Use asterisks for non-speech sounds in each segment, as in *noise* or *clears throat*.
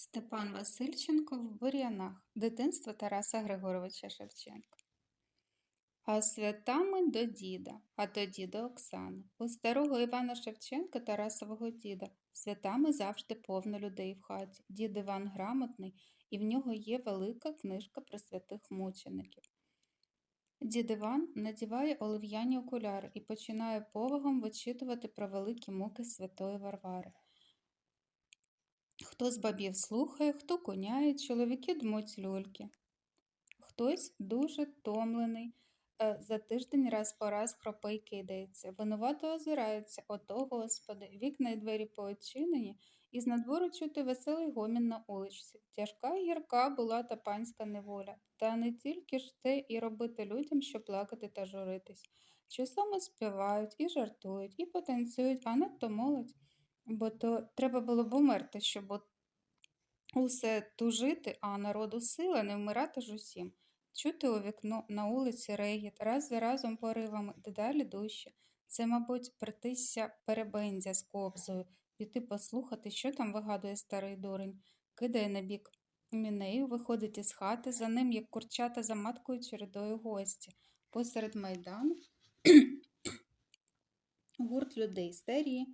Степан Васильченко в бур'янах. Дитинство Тараса Григоровича Шевченка. А святами до діда, а тоді до Оксани. У старого Івана Шевченка, Тарасового діда, святами завжди повно людей в хаті. Дід Іван грамотний, і в нього є велика книжка про святих мучеників. Дід Іван надіває олив'яні окуляри і починає повагом вичитувати про великі муки святої Варвари. Хто з бабів слухає, хто коняє, чоловіки дмуть люльки. Хтось дуже томлений, е, за тиждень раз по раз хропе кидається, винувато озирається, ото, господи, вікна й двері поочинені, і з надвору чути веселий гомін на уличці. Тяжка й гірка була та панська неволя, та не тільки ж те і робити людям, що плакати та журитись. Часом співають, і жартують, і потанцюють, а надто молодь. Бо то треба було б умерти, щоб от усе тужити, а народу сила не вмирати ж усім. Чути у вікно на вулиці регіт, раз за разом поривами, дедалі дужче. Це, мабуть, притисся перебендя з кобзою, піти послухати, що там вигадує старий дурень, кидає на бік мінею, виходить із хати, за ним, як курчата за маткою чередою гості. Посеред майдану *clears throat* гурт людей старі,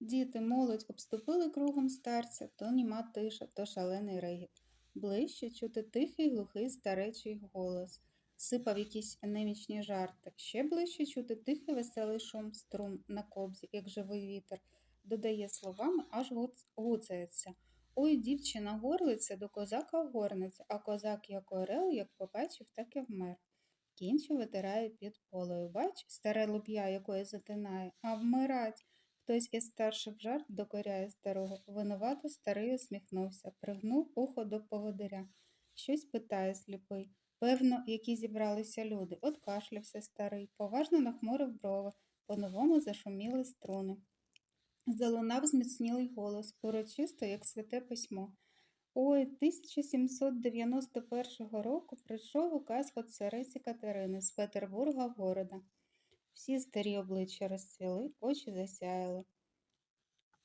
Діти, молодь обступили кругом старця, то німа тиша, то шалений регіт. Ближче чути тихий глухий старечий голос, сипав якісь немічні жарти. Ще ближче чути тихий веселий шум струм на кобзі, як живий вітер, додає словами, аж гуцається. Ой, дівчина горлиця до козака горниця, а козак як орел, як побачив, так і вмер. Кінче витирає під полою. Бач, старе луп'я, якої затинає, а вмирать. Хтось із старших жарт докоряє старого. Винувато старий усміхнувся, пригнув ухо до поводиря. Щось питає сліпий. Певно, які зібралися люди. Откашлявся старий, поважно нахмурив брови, по-новому зашуміли струни. Залунав зміцнілий голос, урочисто, як святе письмо. Ой, 1791 року прийшов указ від цариці Катерини з Петербурга города. Всі старі обличчя розцвіли, очі засяяли.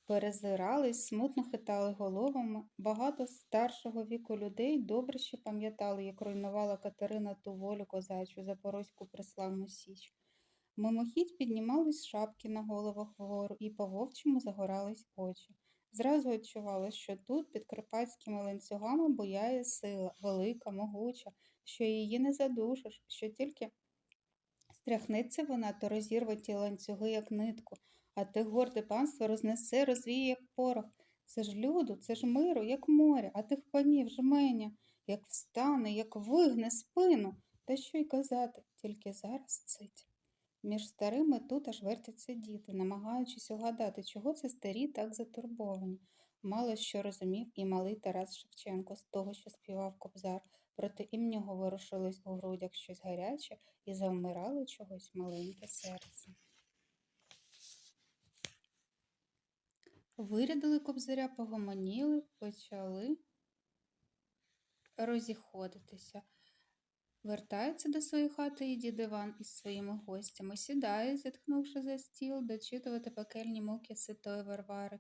Перезирались, смутно хитали головами. Багато старшого віку людей добре ще пам'ятали, як руйнувала Катерина ту волю козачу Запорозьку приславну січ. Мимохідь піднімались шапки на головах вгору і по вовчому загорались очі. Зразу відчувалось, що тут під карпатськими ланцюгами буяє сила, велика, могуча, що її не задушиш, що тільки Стряхнеться вона, то розірве ті ланцюги, як нитку, а те горде панство рознесе, розвіє, як порох. Це ж люду, це ж миру, як море, а тих панів жменя, як встане, як вигне спину. Та що й казати, тільки зараз цить. Між старими тут аж вертяться діти, намагаючись угадати, чого це старі так затурбовані. Мало що розумів і малий Тарас Шевченко з того, що співав кобзар, проте і нього ворушилось у грудях щось гаряче і завмирало чогось маленьке серце. Вирядили кобзаря, погомоніли, почали розіходитися. Вертається до своєї хати і дід Іван із своїми гостями, сідає, зітхнувши за стіл, дочитувати пекельні муки святої Варвари.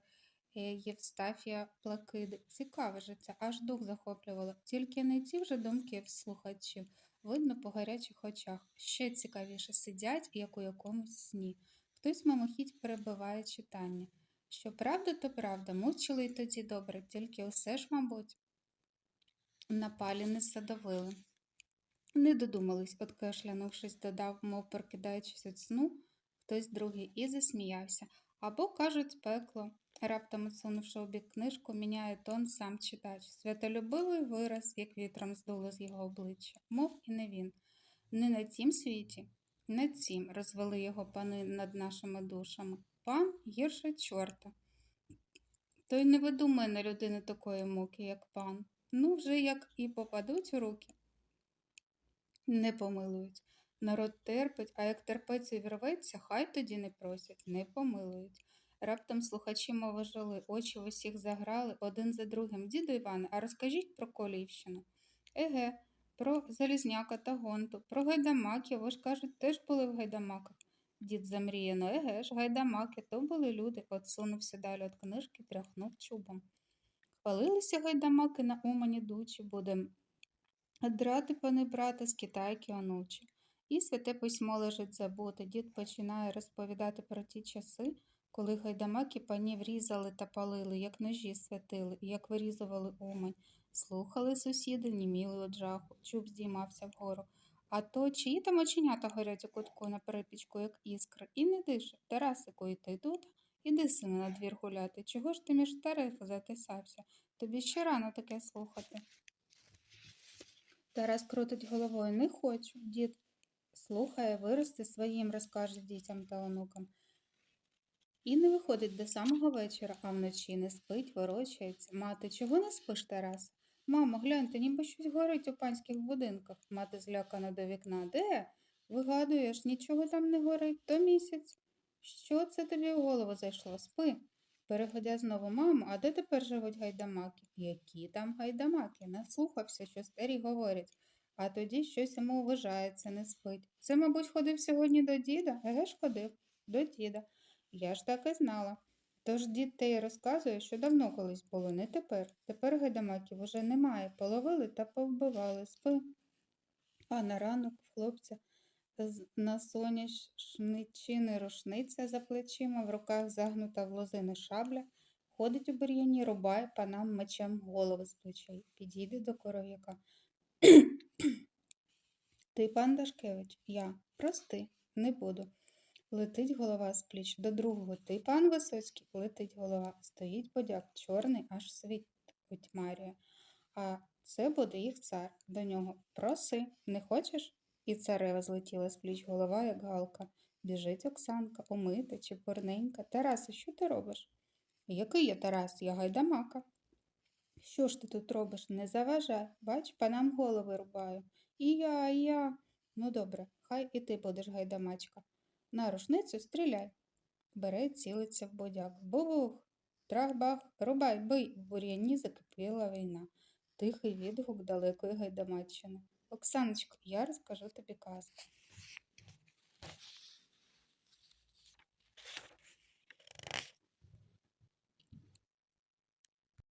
Євстафія Плакиди. Цікаве життя, аж дух захоплювало. Тільки не ті вже думки в слухачів. Видно по гарячих очах. Ще цікавіше сидять, як у якомусь сні. Хтось мимохідь перебиває читання. Що правда, то правда, мучили й тоді добре, тільки усе ж, мабуть, на палі не садовили. Не додумались, откашлянувшись, додав, мов прокидаючись від сну, хтось другий і засміявся. Або, кажуть, пекло. Раптом, отсунувши у бік книжку, міняє тон сам читач. Святолюбивий вираз, як вітром здуло з його обличчя, мов і не він. Не на тім світі, на цім розвели його пани над нашими душами. Пан гірше чорта. Той не видумає на людину такої муки, як пан. Ну, вже як і попадуть у руки. Не помилують. Народ терпить, а як терпець увірветься, хай тоді не просять, не помилують. Раптом слухачі мови жили, очі в усіх заграли один за другим. Діду Іване, а розкажіть про Колівщину. Еге, про Залізняка та Гонту, про гайдамаків, ви ж кажуть, теж були в гайдамаках. Дід замріяно, еге ж, гайдамаки, то були люди, отсунувся далі від книжки, тряхнув чубом. Палилися гайдамаки на умані дучі, будем драти пани брата з китайки онучі. І святе письмо лежить забуте. Дід починає розповідати про ті часи, коли гайдамаки панів різали та палили, як ножі святили, як вирізували умань. Слухали сусіди, німіли од жаху, чуб здіймався вгору. А то чиї там оченята горять у кутку на перепічку, як іскри, і не дише. Тарасику, і ти тут? Іди, сину, на двір гуляти. Чого ж ти між старих затисався? Тобі ще рано таке слухати. Тарас крутить головою. Не хочу. Дід слухає, виросте своїм, розкаже дітям та онукам. І не виходить до самого вечора, а вночі не спить, ворочається. Мати, чого не спиш, Тарас? Мамо, гляньте, ніби щось горить у панських будинках. Мати злякана до вікна. Де? Вигадуєш, нічого там не горить, то місяць. Що це тобі в голову зайшло? Спи. Переходя знову, мамо, а де тепер живуть гайдамаки? Які там гайдамаки? Наслухався, що старі говорять. А тоді щось йому вважається, не спить. Це, мабуть, ходив сьогодні до діда? Еге ж ходив, до діда. Я ж так і знала. Тож дід те й розказує, що давно колись було, не тепер. Тепер гайдамаків уже немає. Половили та повбивали. Спи. А на ранок хлопця на соняшничини рушниця за плечима, в руках загнута в лозини шабля, ходить у бур'яні, рубає панам мечем голови з плечей, підійде до коров'яка. *clears throat* Ти пан Дашкевич, я. Прости, не буду. Летить голова з пліч до другого. Ти пан Висоцький, летить голова. Стоїть бодяк, чорний, аж світ утьмарює. А це буде їх цар. До нього проси, не хочеш? І царева злетіла з пліч голова, як галка. Біжить Оксанка, умита, чепурненька. Тарасе, що ти робиш? Який я Тарас? Я гайдамака. Що ж ти тут робиш? Не заважай. Бач, панам голови рубаю. І я, і я. Ну добре, хай і ти будеш гайдамачка. На рушницю стріляй. Бере, цілиться в бодяк. Бубух! Трах-бах, рубай, бий! В бур'яні закипіла війна. Тихий відгук далекої гайдамаччини. Оксаночко, я розкажу тобі казку.